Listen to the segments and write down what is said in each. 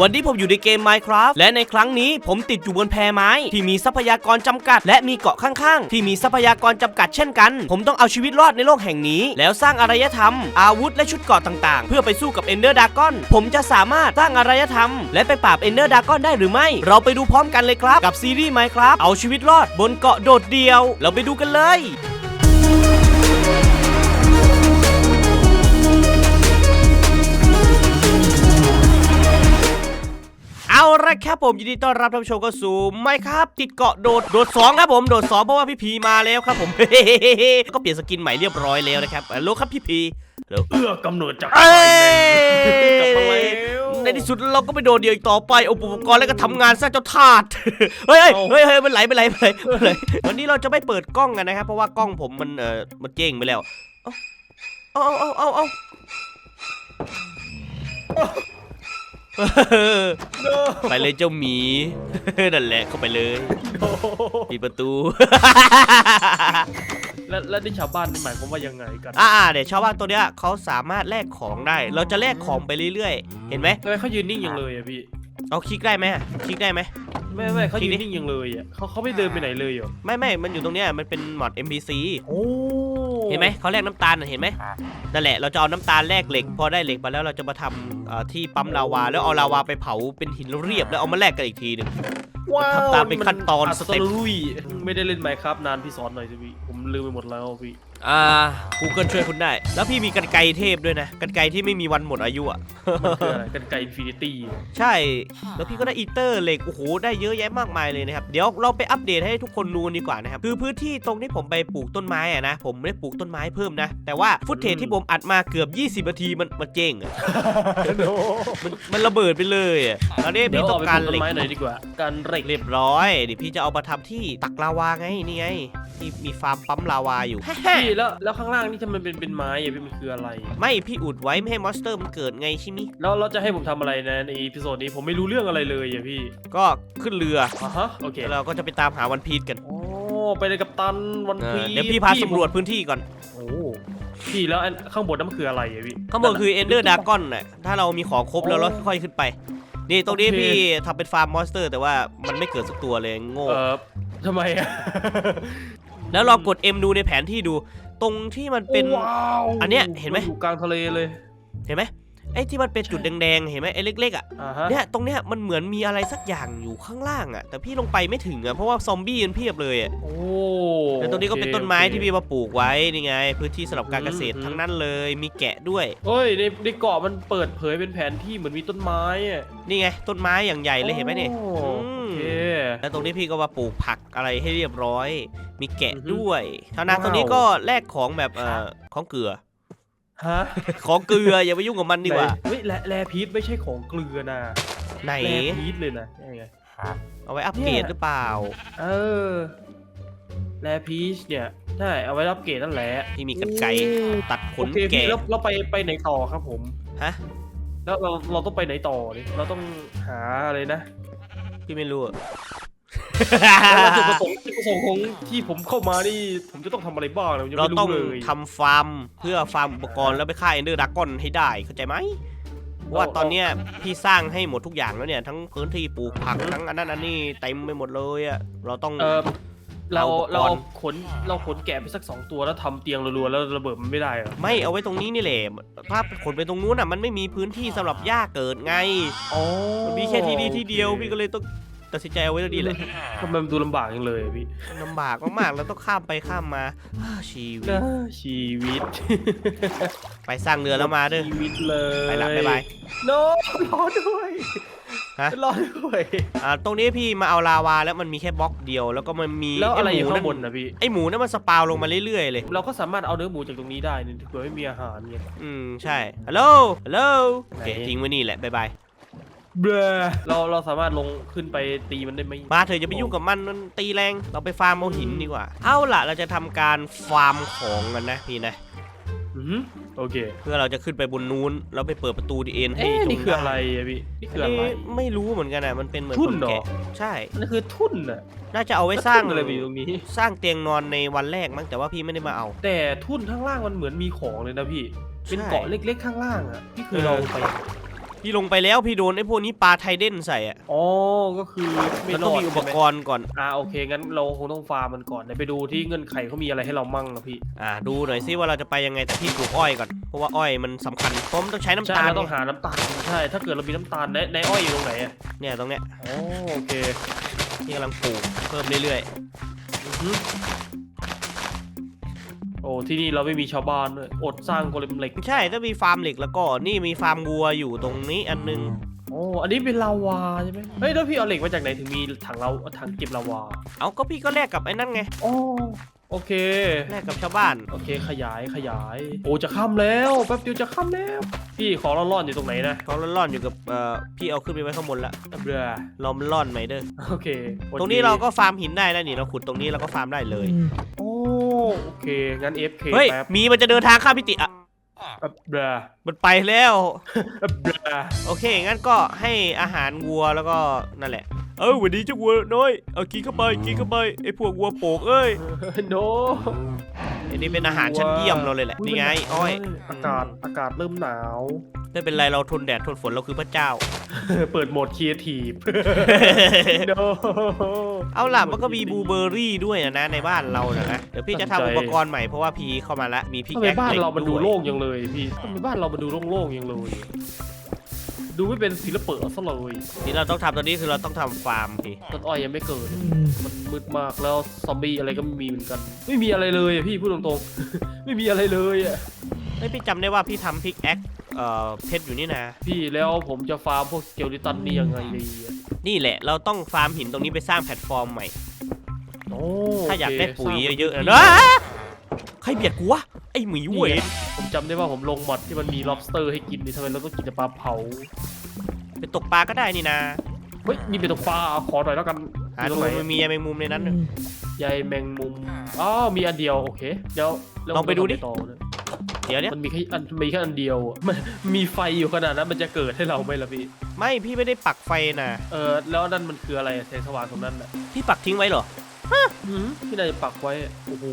วันนี้ผมอยู่ในเกม Minecraft และในครั้งนี้ผมติดอยู่บนแพไม้ ที่มีทรัพยากรจำกัด และมีเกาะข้างๆ ที่มีทรัพยากรจำกัดเช่นกัน ผมต้องเอาชีวิตรอดในโลกแห่งนี้ แล้วสร้างอารยธรรม อาวุธและชุดเกราะต่างๆ เพื่อไปสู้กับ Ender Dragon ผมจะสามารถสร้างอารยธรรม และไปปราบ Ender Dragon ได้หรือไม่ เราไปดูพร้อมกันเลยครับกับซีรีส์ Minecraft เอาชีวิตรอดบนเกาะโดดเดี่ยว เราไปดูกันเลย เอาละครับผมยินดีต้อนรับท่านผู้ชมเข้าสู่ไม่ครับติดเกาะโดดโดดสองครับผมโดดสองเพราะว่าพี่พีมาแล้วครับผมก็เปลี่ยนสกินใหม่เรียบร้อยแล้วนะครับฮัลโหลครับพี่พีฮัลโหลเอื้อกำเนิดจากเอ้ยกลับมาแล้วในที่สุดเราก็ไปโดดเดียวอีกต่อไปเอาอุปกรณ์แล้วก็ทำงานซะเจ้าทาสเฮ้ยเฮ้ยเฮ้ยเฮ้ยมันไหลมันไหลมันไหลมันไหลวันนี้เราจะไม่เปิดกล้องกันนะครับเพราะว่ากล้องผมมันเออมันเจ๊งไปแล้วเอาเอาเอาเอาเอา ไปเลยเจ้าหมี นั่นแหละเข้าไปเลย ปิดประตู แล้วแล้วนี่ชาวบ้านนี่หมายความว่ายังไงกันอ่าเดี๋ยวชาวบ้านตัวเนี้ยเขาสามารถแลกของได้ เราจะแลกของไปเรื่อยๆ เห็นไหมทำไมเขายืนนิ่งอย่างเลยอะพี่เอาคลิกได้ไหมคลิกได้ไหมไม่ไม่เขาจริยืงนดินิ่งอย่างเลยอะเขาเขาไม่เดินไปไหนเลยเหรอไม่ไม่มันอยู่ตรงเนี้ยมันเป็นมอด NPC โอ้เห็นไหมเขาแลกน้ำตาลน่ะเห็นไหมนั่นแหละเราจะเอาน้ำตาลแลกเหล็ก พอได้เหล็กมาแล้วเราจะมาทำเอ่อ ที่ปั๊มลาวาแล้วเอาลาวาไปเผาเป็นหินเรียบแล้วเอามาแลกกันอีกทีหนึ่งว้าวทำตามเป็นขั้นตอนสเต็ปลุยไม่ได้เล่นไมค์ครับนานพี่สอนหน่อยสิพี่ผมลืมไปหมดแล้วพี่อ่า Google ช่วยคุณได้ แล้วพี่มีกันไกรเทพด้วยนะ กันไกรที่ไม่มีวันหมดอายุอะ มันคืออะไรกันไกอินฟินิตี้ใช่ แล้วพี่ก็ได้อีเตอร์เหล็ก โอ้โห ได้เยอะแยะมากมายเลยนะครับ เดี๋ยวเราไปอัปเดตให้ทุกคนดูดีกว่านะครับ คือพื้นที่ตรงที่ผมไปปลูกต้นไม้อะนะ ผมไม่ได้ปลูกต้นไม้เพิ่มนะ แต่ว่าฟุตเทจที่ผมอัดมาเกือบ 20นาทีมันมันเจ๊งอะมันมันระเบิดไปเลยอะตอนนี้เดี๋ยพี่วต้เอาองไปการปลูกต้เหล็นก ไม้หน่อยดีกว่า การเหล็กเรียบร้อยเดี๋ยวพี่จะเอามาทำที่ตักลาวาไงนี่ไงที่มีฟาร์มปั๊มลาวาอยู่ พี่แล้วแล้วข้างล่างนี่ทำไมเป็นเป็นไม้อะพี่มันคืออะไร ไม่พี่อุดไว้ไม่ให้มอนสเตอร์มันเกิดไงใช่ไหมยแล้วเราจะให้ผมทำอะไรนะในอีพิโซดนี้ผมไม่รู้เรื่องอะไรเลยอะพี่ก็ขึ้นเรืออะฮะโอเคแล้วเราก็จะไปตามหาวันพีชกันโอ้ไปเลยกับตันวันเอพีอเดี๋ยวพี่พาสำรวจพื้นที่ก่อนโอ้พี่แล้วอันข้างบนนั่นมันคืออะไรอะพี่ ข้างบนคือ Ender Dragon น่ะถ้าเรามีของครบแล้วเราค่อยๆขึ้นไป นี่ตรงนี้โอเค พี่ทำเป็นฟาร์มมอนสเตอร์ แต่ว่ามันไม่เกิดสักตัวเลยโง่เออทำไมอะแล้วลองกด M ดูในแผนที่ดู ตรงที่มันเป็น ว้าวอันเนี้ยเห็นไหม อยู่กลางทะเลเลย เห็นไหมไอ้ที่มันเป็นจุดแดงๆเห็นไหมไอ้เล็กๆอะอ่าฮะ เนี่ยตรงเนี้ยมันเหมือนมีอะไรสักอย่างอยู่ข้างล่างอะแต่พี่ลงไปไม่ถึงอะเพราะว่าซอมบี้มันเพียบเลยอะโอ้ แล้วตรงนี้ก็เป็นต้นไม้ที่พี่มาปลูกไว้นี่ไง พื้นที่สำหรับการเกษตรอืม ทั้งนั้นเลยมีแกะด้วย เฮ้ยในในเกาะมันเปิดเผยเป็นแผนที่เหมือนมีต้นไม้อะนี่ไงต้นไม้อย่างใหญ่เลยเห็นไหมเนี่ยโอ้ อืมโอ เคแล้วตรงนี้พี่ก็มาปลูกผักอะไรให้เรียบร้อย มีแกะอือฮึด้วยเท่านั้นว้าวตรงนี้ก็แลกของแบบเอ่อของเกลือ ฮะของเกลืออย่าไปยุ่งกับมันดีกว่าไหนเฮ้ยแลแลพีชไม่ใช่ของเกลือนะไหนแลพีชเลยนะยังไงเอาไว้อัปเกรดเนี่ยหรือเปล่า เออแลพีชเนี่ยใช่เอาไว้รับเกรดนั่นแหละที่มีกันไกรอืมตัดขโอนเคพี่แกะแล้วเราไปไปไหนต่อครับผม ฮะ แล้วเราเราต้องไปไหนต่อนี่เราต้องหาอะไรนะ พี่ไม่รู้อะแล้วจุดประสงค์จุดประสงค์ของที่ผมเข้ามานี่ผมจะต้องทำอะไรบ้างเรายังเราไม่ต้องรู้เลยทำฟาร์มเพื่อฟาร์มอุปกรณ์แล้วไปฆ่าเอนเดอร์ดักกอนให้ได้เข้าใจไหมเพราะว่าตอนเนี้ยพี่สร้างให้หมดทุกอย่างแล้วเนี่ย ทั้งพื้นที่ปลูกผักทั้งอันนั้นอันนี้เต็มไปหมดเลยอะเราต้อง เออ เราเอาอุปกรณ์เราขนเราขนแกะไปสักสองตัวแล้วทำเตียงรัวๆแล้วระเบิดมันไม่ได้เหรอไม่เอาไว้ตรงนี้นี่แหละถ้าขนไปตรงนู้นอะมันไม่มีพื้นที่สำหรับหญ้าเกิดไง อ๋อมันมีแค่ที่นี่ที่เดียวพี่ก็เลยต้อง ตัดสินใจเอาไว้ตรงนี้แหละทำไมมันดูลำบากจังเลยอะพี่มันลำบากมากๆ แล้วต้องข้ามไปข้ามมาอ้าชีวิตนะชีวิตไปสร้างเรือแล้วมาเด้อ ชีวิตเลยไปละบ๊ายบาย โนรอด้วยฮะ รอด้วย อ่าตรงนี้พี่มาเอาลาวาแล้วมันมีแค่บล็อกเดียว แล้วก็มันมีแล้วอะไรอยู่หมูข้างบนนะพี่ ไอหมูนั่นมันสปาวลงมาเรื่อยๆเลย เราก็สามารถเอาเนื้อหมูจากตรงนี้ได้นี่เผื่อไม่มีอาหารเนี่ยอืมใช่ ฮัลโหล ฮัลโหลโอเคไหน ทิ้งไว้นี่แหละบ๊ายบาย เบลอเราเราสามารถลงขึ้นไปตีมันได้ไหมมาเถอะอย่าไปยุ่งกับมันมันตีแรงเราไปฟาร์มเอาหินดีกว่า เอาล่ะเราจะทำการฟาร์มของกันนะพี่นะ อือหือโอเคเพื่อเราจะขึ้นไปบนนู้นแล้วไปเปิดประตูดีเอ็นให้เอ๊ะตรงนี่คืออะไรอะพี่นี่คืออัอะนไรนี้ไม่รู้เหมือนกันอะมันเป็นเหมือนทุ่นคเหรอแกะใช่ นั่นคือทุ่นน่ะน่าจะเอาไว้สร้างแล้วทุ่นอะไรไปอยู่ตรงนี้ สร้างเตียงนอนในวันแรกมั้งแต่ว่าพี่ไม่ได้มาเอา แต่ทุ่นข้างล่างมันเหมือนมีของเลยนะพี่ เป็นใช่เกาะเล็กๆข้างล่างอะพี่เคยเออ ลองไป พี่ลงไปแล้วพี่โดนไอ้พวกนี้ปลาไทเด้นใส่อะอ๋อ ก็คือไม่มันรต้องอดมีอุปใช่ไหกรณ์ก่อน อ่าโอเค งั้นเราคงต้องฟาร์มมันก่อนเดี๋ยวไปดูที่เงื่อนไขเขามีอะไรให้เรามั่งนะพี่อ่าดูหน่อยซิว่าเราจะไปยังไงแต่พี่ปลูกอ้อยก่อนเพราะว่าอ้อยมันสำคัญเพราะมันต้องใช้น้ำใช่ตาลเราต้องไงหาน้ำตาลใช่ถ้าเกิดเรามีน้ำตาลในในอ้อยอยู่ตรงไหนอะเนี่ยตรงเนี้ยอ๋อโอเคพี่กำลังปลูกเพิ่มเรื่อยอือฮึ โอ้ที่นี่เราไม่มีชาวบ้านด้วยอดสร้างโกเลมเหล็กๆใช่ถ้ามีฟาร์มเหล็กแล้วก็นี่มีฟาร์มวัวอยู่ตรงนี้อันนึง โอ้อันนี้เป็นลาวาใช่ไหมเฮ้ยแล้วพี่เอาเหล็กมาจากไหนถึงมีถังเราถังเก็บลาวาเอาก็พี่ก็แลกกับไอ้นั่นไงอ๋อโอเค แลกกับชาวบ้าน โอเคขยายขยาย โอ้จะค่ำแล้วแป๊บเดียวจะค่ำแล้ว พี่ของเราร่อนอยู่ตรงไหนนะเขาล่อนๆอยู่กับเอ่อพี่เอาขึ้นไปไว้ข้างบนละเบื่อเรามันล่อนไหมเด้อโอเค ตรงนี้เราก็ฟาร์มหินได้แล้วนี่เราขุดตรงนี้เราก็ฟาร์มได้เลย โอ้ โอเค งั้น FK เฮ้ย แป๊บมีมันจะเดินทางข้ามพิติอะแป๊บเบื่อมันไปแล้วแป๊บเบื่อโอเค งั้นก็ให้อาหารวัวแล้วก็นั่นแหละ เออวันนี้เจ้าวัวน้อย เอากินเข้าไป กินเข้าไป ไอ้พวกวัวโปกเอ้ย โน อันนี้เป็นอาหารชั้นเยี่ยมเราเลยแหละ นี่ไง อ้อย อากาศอากาศเริ่มหนาว ไม่เป็นไรเราทนแดดทนฝนเราคือพระเจ้า เปิดโหมดครีเอทีฟโนเอาล่ะมันก็มีบลูเบอร์รี่ด้วยนะ ในบ้านเรานะนะ เดี๋ยวพี่จะสนใจทำอุปกรณ์ใหม่เพราะว่าพีเข้ามาละมีพี่ทำไมแก๊กบ้านเรามันดูวยโล่งยังเลยพี่ทำไมบ้านเรามันดูโล่งๆยังเลย ดูไม่เป็นศิลปะซะเลยที่เราต้องทำตอนนี้คือเราต้องทำฟาร์มพี่ต้นอ้อยยังไม่เกิด มันมืดมากแล้วซอมบี้อะไรก็ไม่มีเหมือนกัน ไม่มีอะไรเลยอะพี่พูดตรงๆ ไม่มีอะไรเลยอะเฮ้ยพี่จำได้ว่าพี่ทำพิกแอคเอ่อเพชรอยู่นี่นะ พี่แล้วผมจะฟาร์มพวกสเกลลิตันนี่ยังไงดีอะนี่แหละเราต้องฟาร์มหินตรงนี้ไปสร้างแพลตฟอร์มใหม่โอ้ถ้าอยากโคได้ปุ๋ยสร้างเยอะๆพื้นะนที่อ้าใครเบียดกูวะ ไอหมีเวนผมจำได้ว่าผมลงมอดที่มันมี lobster ให้กินนี่ทำไมเราต้องกินแต่ปลาเผาไปตกปลาก็ได้นี่นะเฮ้ยมีเป็นตกปลาขอหน่อยแล้วกันหาอยู่ดูตรงไหนมันมียาแมงมุมในนั้นใยแมงมุมอ๋อมีอันเดียวโอเคเดี๋ยวแวลองไปดูดิต่อเลยเดี๋ยวเนี้ยมันมีแค่อันมีแค่อันเดียวอะมันมีไฟอยู่ขนาดนั้นมันจะเกิดให้เราไหมล่ะพี่ ไม่พี่ไม่ได้ปักไฟนะเออแล้วนั่นมันคืออะไรอะแสงสว่างตรงนั้นน่ะพี่ปักทิ้งไว้เหรอ หืมพี่นายจะปักไว้อะโอ้โห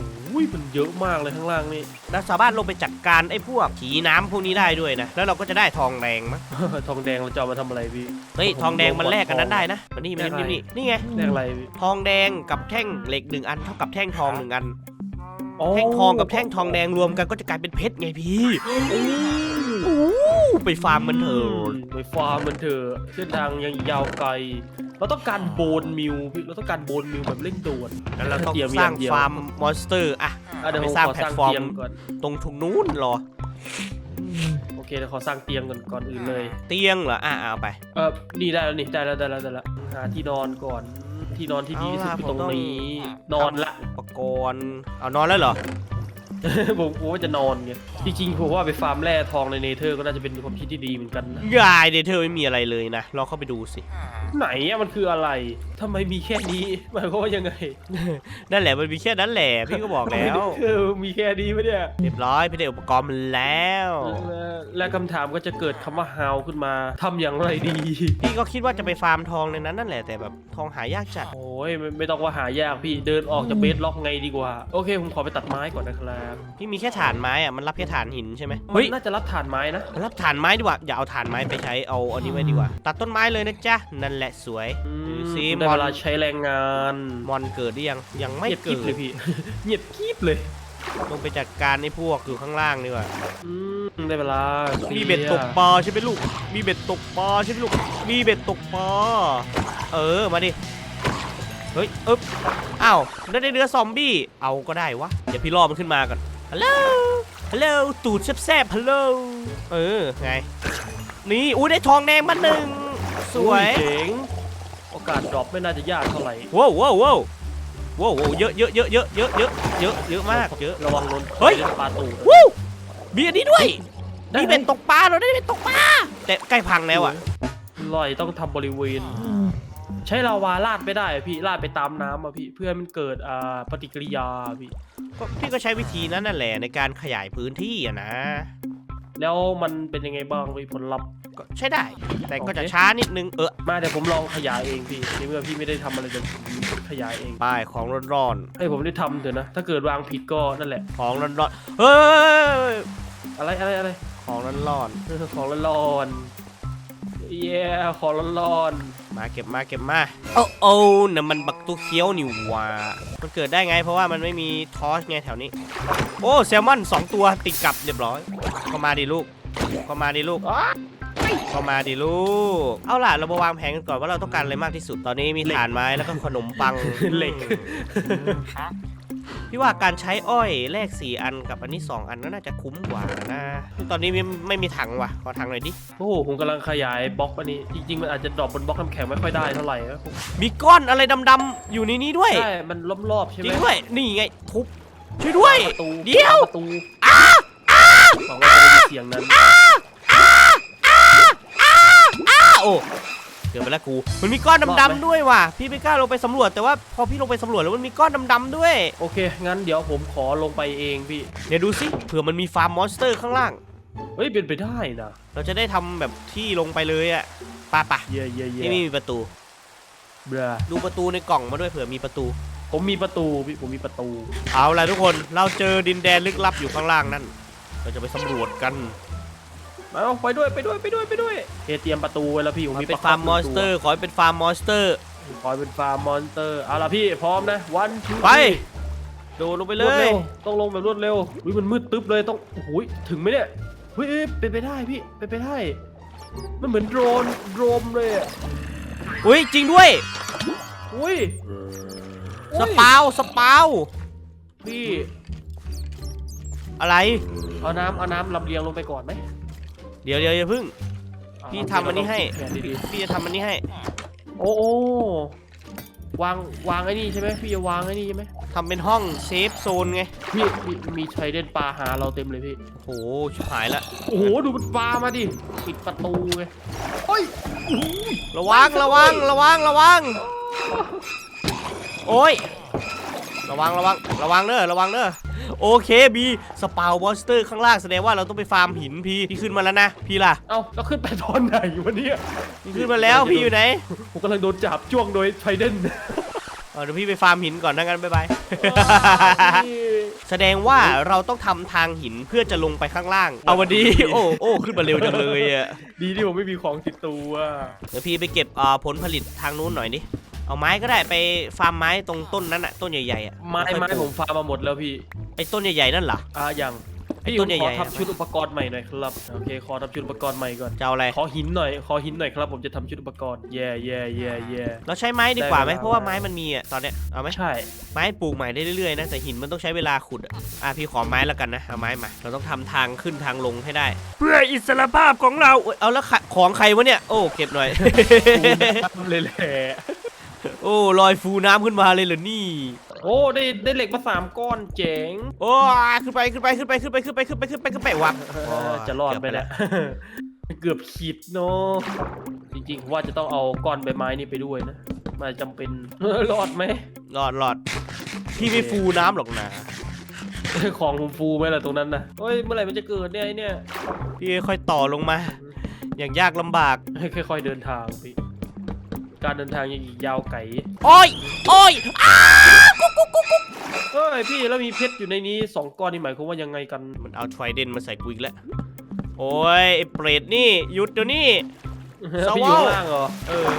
มันเยอะมากเลยข้างล่างนี่ เราสามารถลงไปจัดการไอ้พวกผีน้ำพวกนี้ได้ด้วยนะ แล้วเราก็จะได้ทองแดงมั้ง ทองแดงเราจะเอามาทำอะไรพี่ เฮ้ย ทองแดงมันแลกกันนั้นได้นะมันนี่มันแลกอะไรนี่นี่นี่ไงแดงอะไรพี่ ทองแดงกับแท่งเหล็กหนึ่งอันเท่ากับแท่งทองหนึ่งอันอ๋อ แท่งทองกับแท่งทองแดงรวมกันก็จะกลายเป็นเพชรไงพี่อู้ไปฟาร์มมันเถอะ ไปฟาร์มมันเถอะเส้นทางยังยาวไกล เราต้องการโบนมิวพี่เราต้องการโบนมิวแบบเร่งด่วนแล้วเราต้องเตรียมสร้างอย่างเดียวฟาร์มมอนสเตอร์อะอะเดี๋ยวไปผมสร้างขอแพลสร้างตฟอร์มเตียงก่อน ตรงทุงนู้นรอ โอเคเดี๋ยวขอสร้างเตียงก่อนก่อนอื่นเลย เตียงเหรอ อะเอาไป เออนี่ได้แล้วนี่ได้แล้วได้แล้วได้แล้วหาที่นอนก่อน ที่นอนที่ดีที่สุดเอาล่ะคือตรงผมต้องนี้ นอนละอุปกรณ์เอานอนแล้วเหรอ ผมผมว่าจะนอนไงจริงๆผมว่าไปฟาร์มแร่ทองในเนเธอร์ก็น่าจะเป็นความคิดที่ดีเหมือนกันนะยายเดเธอไม่มีอะไรเลยนะลองเข้าไปดูสิ ไหนอะมันคืออะไรทำไมมีแค่นี้หมายความว่ายังไงนั่นแหละมันมีแค่นั้นแหละพี่ก็บอกแล้วคือมีแค่นี้ไหมเนี่ยเรียบร้อยพี่ได้อุปกรณ์มันแล้ว และและคำถามก็จะเกิดคำว่า how ขึ้นมาทำอย่างไรดี พี่ก็คิดว่าจะไปฟาร์มทองในนั้นนั่นแหละแต่แบบทองหายากจัด โอ้ยไม่ไม่ต้องว่าหายากพี่เดินออกจากเบสล็อกไงดีกว่า โอเค ผมขอไปตัดไม้ก่อนนะครับพี่มีแค่ฐานไม้อะมันรับแค่ฐานหินใช่ไหมเฮ้เฮ้ยยน่าจะรับถ่านไม้นะมันรับฐานไม้ดีกว่าอย่าเอาฐานไม้ไปใช้เอาอันนี้ไว้ดีกว่า ตัดต้นไม้เลยนะจ๊ะนั่นแหละสวยอืมดูสิได้มอนเวลาใช้แรงงานมอนเกิดหรือยังยังไม่เงียบกริเกิบดเลยพี่ เงียบกริบเลยลงไปจัดการไอ้พวกอยู่ข้างล่างดีกว่าอืมได้เวลามีมีเบ็ดตกปลาใช่ไหมลูกมีเบ็ดตกปลาใช่ไหมลูกมีเบ็ดตกปลาเออมาดิ เฮ้ยอึ๊บอ้าวได้ได้เนื้อซอมบี้ เอาก็ได้วะ เดี๋ยวพี่ล่อมันขึ้นมาก่อน ฮัลโหล ฮัลโหล ตูดแซ่บๆฮัลโหล เออ ไง นี่ อุ้ยได้ทองแดงมาหนึ่ง สวยอุ้เจ๋ง โอกาสดรอปไม่น่าจะยากเท่าไหร่ว้าวว้าวว้าวว้าวว้าวเยอะเยอะเยอะเยอะเยอะเยอะเยอะเยอะมาก เยอะ ระวังโดนเฮ้ยปลาตูดวู้มีอันนี้ด้วยได้มีเบ็ดตกปลาเราได้เบ็ดตกปลา แต่ใกล้พังแล้วอะลอยต้องทำบริเวณ ใช้ลาวาลาดไม่ได้อะพี่ลาดไปตามน้ำอะพี่เพื่อให้มันเกิดอ่าปฏิกิริยาพี่ ก็พี่ก็ใช้วิธีนั้นนั่นแหละในการขยายพื้นที่อะนะ แล้วมันเป็นยังไงบ้างพี่ผลลัพธ์ ก็ใช้ได้ แต่ก็จะโอเค ช้านิดนึงเออมาเดี๋ยวผมลองขยายเองพี่ในเมื่อพี่ไม่ได้ทำอะไรเดี๋ยวผมขยายเองป้ายของร้อนให้ผมได้ทำเถอะนะ ถ้าเกิดวางผิดก็นั่นแหละ ๆของร้อนๆเฮ้ยอะไรอะไรอะไรของร้อนเออของร้อนเย้ขอร้อน มาเก็บมาเก็บมาโอ้โอ้น่ะมันบักตัวเคี้ยวนี่หว่ามันเกิดได้ไงเพราะว่ามันไม่มีทอสไงแถวนี้ โอ้แซลมอนสองตัวติดกับเรียบร้อยเข้ามาดิลูกเข้ามาดิลูกๆอ้าเข้ามาดิลูก เอาล่ะเรามาวางแผนกันก่อนว่าเราต้องการอะไรมากที่สุดตอนนี้มีถ่านไม้แล้วก็ขนมปังเหล็ก พี่ว่าการใช้อ้อยแลกสี่อันกับอันนี้สองอันก็น่าจะคุ้มกว่านะ ตอนนี้ไม่ไม่มีถังว่ะ ขอถังหน่อยดิ โอ้โหผมกำลังขยายบล็อกอันนี้ จริง ๆ มันอาจจะดรอปบนบล็อกน้ำแข็งไม่ค่อยได้เท่าไหร่นะผมมีก้อนอะไรดำๆอยู่ในนี้ด้วย ใช่ มันล้อมรอบใช่ไหจมริงด้วย นี่ไงทุบ ช่วยด้วย ประตูเดี๋ยว ประตูหวังว่าจะได้ยินเสียงนั้น อ้าโอ้ เดี๋ยวไปแล้วกู มันมีก้อนดำๆด้วยว่ะ พี่ไม่กล้าลงไปสำรวจแต่ว่าพอพี่ลงไปสำรวจแล้วมันมีก้อนดำๆด้วย โอเค งั้นเดี๋ยวผมขอลงไปเองพี่ เดี๋ยวดูสิเผื่อมันมีฟาร์มมอนสเตอร์ข้างล่าง เฮ้ยเป็นไปได้นะ เราจะได้ทำแบบที่ลงไปเลยอะป่ะป่ะเย่เย่เย่นี่ไม่มีประตู เบลอดูประตูในกล่องมาด้วยเผื่อมีประตู ผมมีประตูพี่ผมมีประตู เอาล่ะทุกคน เราเจอดินแดนลึกลับอยู่ข้างล่างนั่น เราจะไปสำรวจกัน เอาไปด้วยไปด้วยไปด้วยไปด้วยเฮ้ยเตรียมประตูไว้แล้วพี่ผมมันมีเป็นประฟาร์มมอนสเตอร์ ขอให้เป็นฟาร์มมอนสเตอร์คอยเป็นฟาร์มมอนสเตอร์เอาล่ะพี่พร้อมนะวันทูไป โดดลงไปเลรวดย เร็วต้องลงแบบรวดเร็วอุ้ยมันมืดตึ๊บเลยต้องโอ้โหยถึงไหมเนี่ยเฮ้ยเอ้ยเป็นไปได้พี่เป็นไปได้มันเหมือนโดรนโดรมเลยอะอุ้ยจริงด้วย อุ้ยสปาวสปาวพี่อะไร เอาน้ำเอาน้ำลำเลียงลงไปก่อนไหม เดี๋ยวเดี๋ยวอย่าพึ่งเอาพี่ทำอันนี้ให้ แขนดีพี่จะทำอันนี้ให้ๆโอ้โอ้วางวางไอ้นี่ใช่ไหมพี่จะวางไอ้นี่ใช่ไหมทำเป็นห้องเซฟโซนไงพี่พี่มีไทเดนปลาหาเราเต็มเลยพี่ โอ้โหชิบหายละโอ้โหดูมันปลามาดิปิดประตูไงโอ้ยระวังระวังระวังระวังโอ้ยระวังระวังระวังเด้อระวังเด้อ โอเคบีสปาวมอนสเตอร์ข้างล่างแสดงว่าเราต้องไปฟาร์มหินพี่พี่ขึ้นมาแล้วนะพี่ล่ะเอ้าแล้วขึ้นไปตอนไหนวะเนี่ยพี่ขึ้นมาแล้วพี่อยู่ไหนผมกำลังโดนจับจ้วงโดยไทเดนเออเดี๋ยวพี่ไปฟาร์มหินก่อนนะงั้นบ๊ายบายแสดงว่าเราต้องทำทางหินเพื่อจะลงไปข้างล่าง เอาวันดีโอ้โอ้ขึ้นมาเร็วจังเลยอะดีที่ผมไม่มีของติดตัวเดี๋ยวพี่ไปเก็บอ่าผลผลิตทางนู้นหน่อยดิ เอาไม้ก็ได้ไปฟาร์มไม้ตรงต้นนั้นอะต้นใหญ่ๆอะไม้แล้วค่ไม้อยปลูผกมฟาร์มมาหมดแล้วพี่ไอ้ต้นใหญ่ๆนั่นเหรออะยังไอ้พี่ต้ผนมใหขญ่อๆทำชุดอุปกรณ์ใหม่หน่อยครับโอเคขอทำชุดอุปกรณ์ใหม่ก่อนจะเอาอะไรขอหินหน่อยขอหินหน่อยครับ ผมจะทำชุดอุปกรณ์แย่แย่แย่แย่เราใช้ไม้ดีกว่าไหมได้เวลาเพราะว่าไม้มันมีอะตอนเนี้ยเอาไหมใช่ไม้ปลูกใหม่ได้เรื่อยๆนะแต่หินมันต้องใช้เวลาขุดอะอะพี่ขอไม้แล้วกันนะเอาไม้มาเราต้องทำทางขึ้นทางลงให้ได้ เพื่ออิสรภาพของเราเอ้ยเอาแล้วขะของใครวะเนี่ยโอ้เก็บหน่อยทำเลยแหละ โอ้ลอยฟูน้ำขึ้นมาเลยเหรอนี่ โอ้ได้ได้เหล็กมาสามก้อนเจ๋งโอ้ยขึ้นไปขึ้นไปขึ้นไปขึ้นไปขึ้นไปขึ้นไปขึ้นไปขึ้นไปวับเออจะรอดไหมเนี่ยเกือบขีดเนาะจริงๆผมว่าจะต้องเอาก้อนใบไม้นี่ไปด้วยนะมันจำเป็นรอดไหมรอดรอดพี่ไม่ฟูน้ำหรอกนะของผมฟูไหมล่ะตรงนั้นนะเฮ้ยเมื่อไหร่มันจะเกิดเนี่ยไอ้เนี่ยพี่ค่อยต่อลงมา อย่างยากลำบากให้ค่อยๆเดินทางพี่ การเดินทางยังอีกยาวไกลโอ้ยโอ้ยอ้าเฮ้ยพี่แล้วมีเพชรอยู่ในนี้สองก้อนนี่หมายความว่ายังไงกันมันเอาทรเดนมาใส่กูอีกแล้วโอ้ยไอ้เปรตนี่หยุดเดี๋ยวนี้สวอลพี่อยู่ข้างล่างเหรอเออ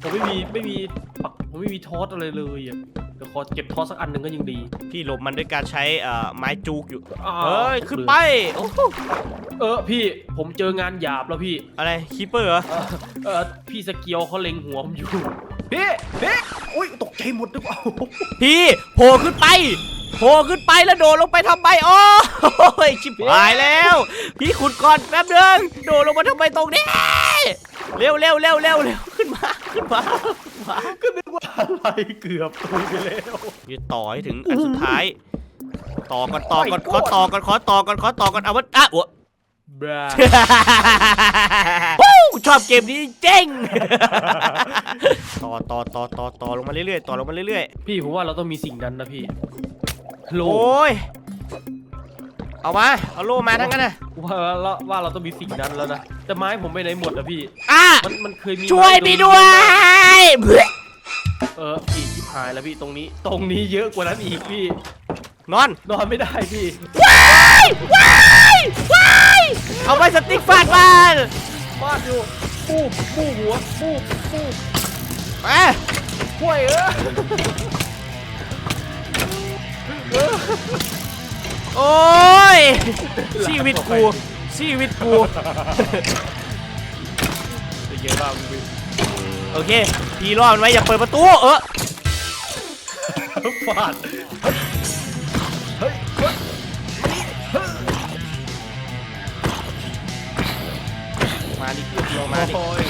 ผมไม่มีไม่มีปักผมไม่มีทอสอะไรเลยอะเดี๋ยวขอเก็บทอสสักอันหนึ่งก็ยังดี พี่หลบมันด้วยการใช้เอ่อไม้จูกอยู่ อ้าว เฮ้ย ขึ้นไป โอ้โห เออพี่ผมเจองานหยาบแล้วพี่ อะไรคีเปอร์เหรอเออเออพี่สเกียวเขาเล็งหัวผมอยู่ พี่พี่อุ้ยตกใจหมดหรือเปล่าพี่โผล่ขึ้นไปโผล่ขึ้นไปแล้วโดดลงไปทำไมโอ้ยชิบหายแล้ว พี่ขุดก่อนแป๊บนึงโดดลงมาทำไมตรงนี้เร็วเร็วเร็วเร็วเร็วขึ้นมาขึ้นมาขึ้นมาก็นึกว่าอะไรเกือบตุยไปแล้วจะต่อให้ถึงอันสุดท้าย ต่อก่อนต่อก่อนขอต่อก่อนขอต่อก่อนขอต่อก่อนเอาวะอะวะ บราวู้ชอบเกมนี้เจ๋งต่อต่อต่อต่อต่อลงมาเรื่อยๆ ต่อลงมาเรื่อยพี่ผมว่าเราต้องมีสิ่งนั้นนะพี่ๆ โลโอ้ย เอามา เอาโล่มาทั้งนั้นนะว่าเราว่าเราต้องมีสิ่งนั้นแล้วนะแต่ไม้ผมไปไหนหมดอะพี่ อะ มันมันเคยมีช่วยไม้พี่โด้วยเบื่อเออพี่ชิบหายแล้วพี่ตรงนี้ ตรงนี้เยอะกว่านั้นอีกพี่ นอน นอนไม่ได้พี่ ว้ายว้ายว้าย เอาไว้สติ๊กฟาดบ้านฟาดอยู่ปูปูหัวปูปูไปห่วยเออเออโอ้ยชีวิตกูชีวิตกูเป็นไงบ้างพี่โอเคพี่รอดมันไว้อย่าเปิดประตูเออฟาด มาดิลงมาดิโอ้ย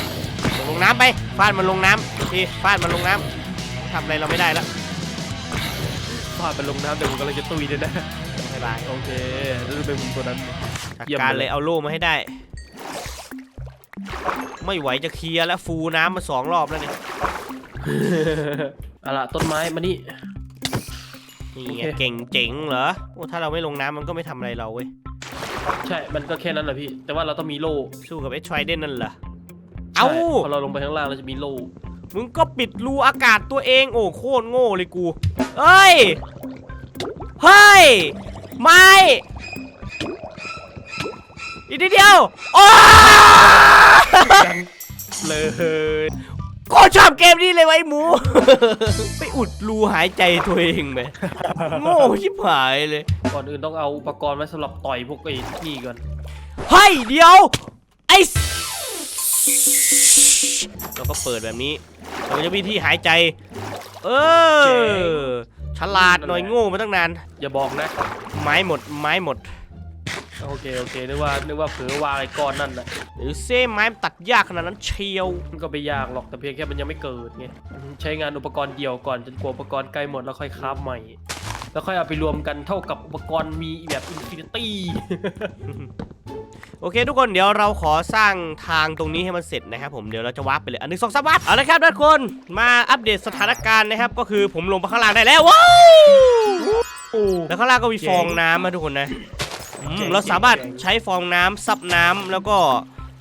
ลงน้ำไปฟาดมันลงน้ำพี่ฟาดมันลงน้ำทำอะไรเราไม่ได้แล้วฟาดไปลงน้ำเดี๋ยวผมกำลังจะตุยเลยนะบ๊ายบายโอเคแล้วจะเป็นมุมตัวนั้นจัดเยี่ยมการเลยเลยเอาโล่มาให้ได้ ไม่ไหวจะเคลียร์แล้วฟูน้ำมาสองรอบแล้วเนี่ยเอาล่ะต้นไม้มานี่นี่โอไงเคเก่งเจ๋งเหรอโอ้ถ้าเราไม่ลงน้ำมันก็ไม่ทำอะไรเราเว้ย ใช่ มันก็แค่นั้นแหละพี่ แต่ว่าเราต้องมีโล่สู้กับไอ้ทรเดนนั่นเหรอใช่เอ้าพอเราลงไปข้างล่างเราจะมีโล่มึงก็ปิดรูอากาศตัวเอง โอ้โคตรโง่เลยกูเฮ้ย เฮ้ย ไม่ อีกนิดเดียว โอ้เลย ก็ชอบเกมนี้เลยไว้หมู ไปอุดรูหายใจตัวเองไปโง่ชิบหายเลย ก่อนอื่นต้องเอาอุปกรณ์ไว้สำหรับต่อยพวกไอ้นี่ก่อน เฮ้ยเดี๋ยว ไอ้สเราก็เปิดแบบนี้เราก็จะมีที่หายใจ เออ ฉลาดหน่อยโง่มาตั้งนาน อย่าบอกนะ ไม้หมด ไม้หมด โอเคโอเคนึกว่านึกว่าเผลอวางไอ้ก้อนนั่นน่ะหรือเซ่ไม้มันตัดยากขนาดนั้นเชียวมันก็ไม่ยากหรอกแต่เพียงแค่มันยังไม่เกิดไงใช้งานอุปกรณ์เดียวก่อนจนกว่าอุปกรณ์ใกล้หมดแล้วค่อยคราฟใหม่ แล้วค่อยเอาไปรวมกันเท่ากับอุปกรณ์มีแบบอินฟินิตี้โอเคทุกคนเดี๋ยวเราขอสร้างทางตรงนี้ให้มันเสร็จนะครับผมเดี๋ยวเราจะวาร์ปไปเลยอันหนึ่งสองสามวาร์ปเอาละครับทุกคนมาอัปเดตสถานการณ์นะครับ ก็คือผมลงไปข้างล่างได้แล้วว้าวโอ้แล้วข้างล่างก็มีเจ๋งฟองน้ำนะทุกคนนะ อืมเจ๋งเราสามารถเจ๋งใช้ฟองน้ำซับน้ำแล้วก็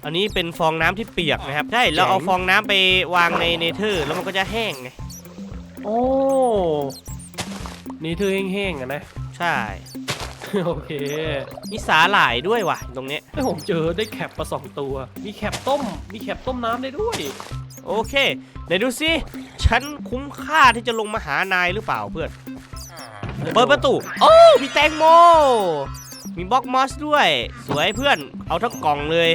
อันนี้เป็นฟองน้ำที่เปียกนะครับใช่เราเจ๋งเอาฟองน้ำไปวางในเนเธอร์ แล้วมันก็จะแห้งไงโอ้นี่เธอแห้งๆอะนะ ใช่ โอเคมีสาหร่ายด้วยว่ะ ตรงเนี้ยไอ้ผมเจอได้แคปมาสองตัว มีแคปต้ม มีแคปต้มน้ำได้ด้วย โอเคไหนดูสิฉันคุ้มค่าที่จะลงมาหานายหรือเปล่าเพื่อนเปิดประตูโอ้มีแตงโม มีบล็อกมอสด้วย สวยเพื่อนเอาทั้งกล่องเลย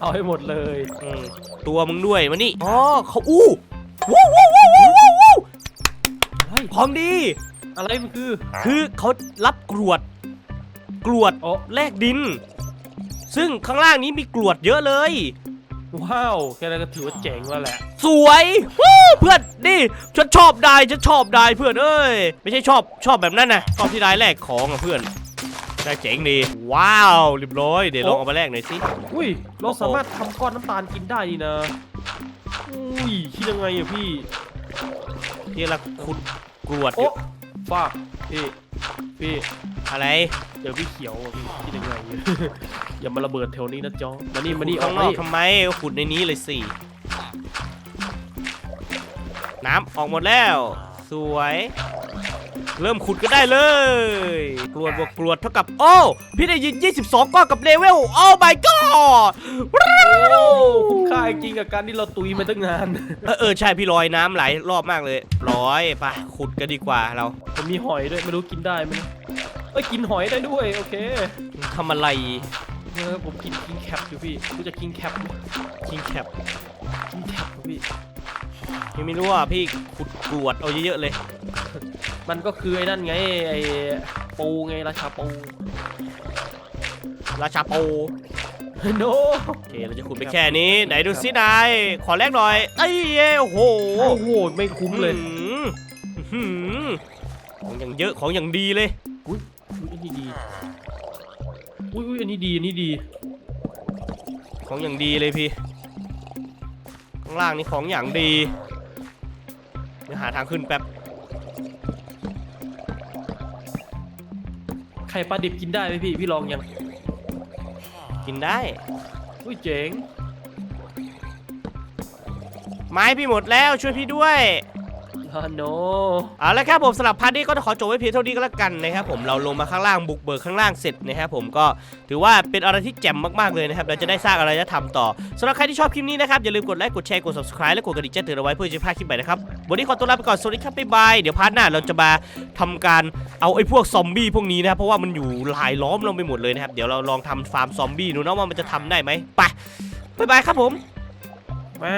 เอาให้หมดเลยอืมตัวมึงด้วยมานี่อ๋อเขาอู้วู้วู้วู้วู้วู้วู้เฮ้ยของดี อะไรมันคือ คือเขารับกรวด กรวดโอ้แลกดิน ซึ่งข้างล่างนี้มีกรวดเยอะเลย ว้าวแค่นั้นก็ถือว่าเจ๋งแล้วแหละ สวยวู้เพื่อนนี่ฉันชอบได้ฉันชอบได้เพื่อนเอ้ยไม่ใช่ชอบชอบแบบนั้นนะชอบที่ได้แลกของอะเพื่อน ได้เจ๋งดี ว้าวเรียบร้อย เดี๋ยวลองเอามาแลกหน่อยสิ อุ้ย เราสามารถทำก้อนน้ำตาลกินได้นี่นะ อุ้ย คิดยังไงอะพี่ที่เราขุดกรวดอโอ้ยู่ฟากพี่ พี่ อะไรเดี๋ยวพี่เขียวอะพี่คิดยังไง อย่ามาระเบิดแถวนี้นะจ๊อมานี่มานี่ข้างนอกเทำไมก็ขุดในนี้เลยสิ น้ำออกหมดแล้ว สวย เริ่มขุดก็ได้เลย กรวดบวกกรวดเท่ากับ โอ้ พี่ได้ยิน 22 ก้อนกับเลเวล โอ้ my god โอ้คุ้มค่าจริงๆกับการที่เราตุยมาตั้งนาน เออเออใช่พี่ลอยน้ำไหลายรอบมากเลย ร้อยไปขุดกันดีกว่าเรามันมีหอยด้วยไม่รู้กินได้ไหมนะเอ้ยกินหอยได้ด้วยโอเคทำอะไรเออผมกินกินแคปอยู่พี่รู้จักกินแคปไหมคิงแคปกินแคปอยู่พี่พี่ไม่รู้ว่าพี่ขุดกรวดเอาเยอะๆเลย มันก็คือไอ้นั่นไงไอ้ปูไงราชาปูราชาโปโนโอเคเราจะขุดไปแค่นี้ ไหนดูสินาย ขอแลกหน่อยเอ้ยเอ้ยโอ้โหโอ้โหไม่คุ้มเลยอื้อหือของอย่างเยอะของอย่างดีเลยอุ้ยอุ้ยอันนี้ดีอุ้ยอุ้ยอันนี้ดีอันนี้ดี ของอย่างดีเลยพี่ข้างล่างนี่ของอย่างดีเดี๋ยวหาทางขึ้นแป๊บ ไข่ปลาดิบกินได้ไหมพี่ พี่ลองยัง กินได้ อุ้ยเจ๋ง ไม้พี่หมดแล้วช่วยพี่ด้วย ฮันโนเอาละครับผมสำหรับพาร์ทนี้ก็ต้องขอจบไว้เพียงเท่านี้ก็แล้วกันนะครับผมเราลงมาข้างล่างบุกเบิกข้างล่างเสร็จนะครับผมก็ถือว่าเป็นอะไรที่แจ่มมากๆเลยนะครับเราจะได้สร้างอะไรจะทำต่อสำหรับใครที่ชอบคลิปนี้นะครับอย่าลืมกดไลค์กดแชร์กด subscribe และกดกระดิ่งแจ้งเตือนเอาไว้เพื่อจะไม่พลาดคลิปใหม่นะครับวันนี้ขอตัวลาไปก่อนสวัสดีครับบ๊ายบายเดี๋ยวพาร์ทหน้าเราจะมาทำการเอาไอ้พวกซอมบี้พวกนี้นะครับเพราะว่ามันอยู่หลายล้อมเราไปหมดเลยนะครับเดี๋ยวเราลองทำฟาร์มซอมบี้ดูนะว่ามันจะทำได้ไหมไปบ๊ายบายครับผมมา